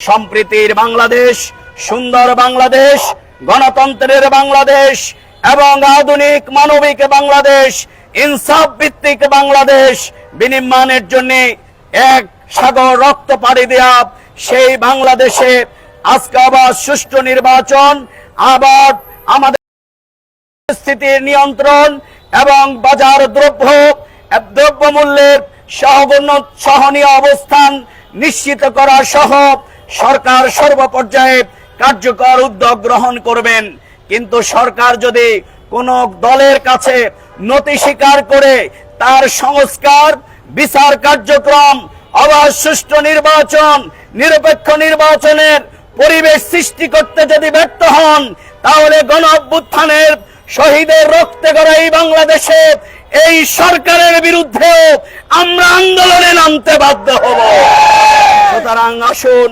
সম্প্রীতির বাংলাদেশ, সুন্দর বাংলাদেশ, গণতন্ত্রের বাংলাদেশ এবং আধুনিক মানবিক বাংলাদেশ, ইনসাফ ভিত্তিক বাংলাদেশ বিনির্মাণের জন্য এক সাগর রক্ত পাড়ি দেয়া সেই বাংলাদেশে আজকে আবার সুষ্ঠু নির্বাচন, আবার আমাদের পরিস্থিতির নিয়ন্ত্রণ এবং বাজার দ্রব্য, দ্রব্যমূল্যের সহগুণ সহনীয় অবস্থান নিশ্চিত করা সহ সরকার সর্বপর্যায়ে কার্যকর উদ্যোগ গ্রহণ করবেন। কিন্তু সরকার যদি কোন দলের কাছে নতি স্বীকার করে, তার সংস্কার, বিচার কার্যক্রম, আবার সুষ্ঠু নির্বাচন, নিরপেক্ষ নির্বাচনের পরিবেশ সৃষ্টি করতে যদি ব্যর্থ হন, তাহলে গণ অভ্যুত্থানের শহীদের রক্তে গড়া এই বাংলাদেশে এই সরকারের বিরুদ্ধে আমরা আন্দোলনে নামতে বাধ্য হব। সুতরাং আসুন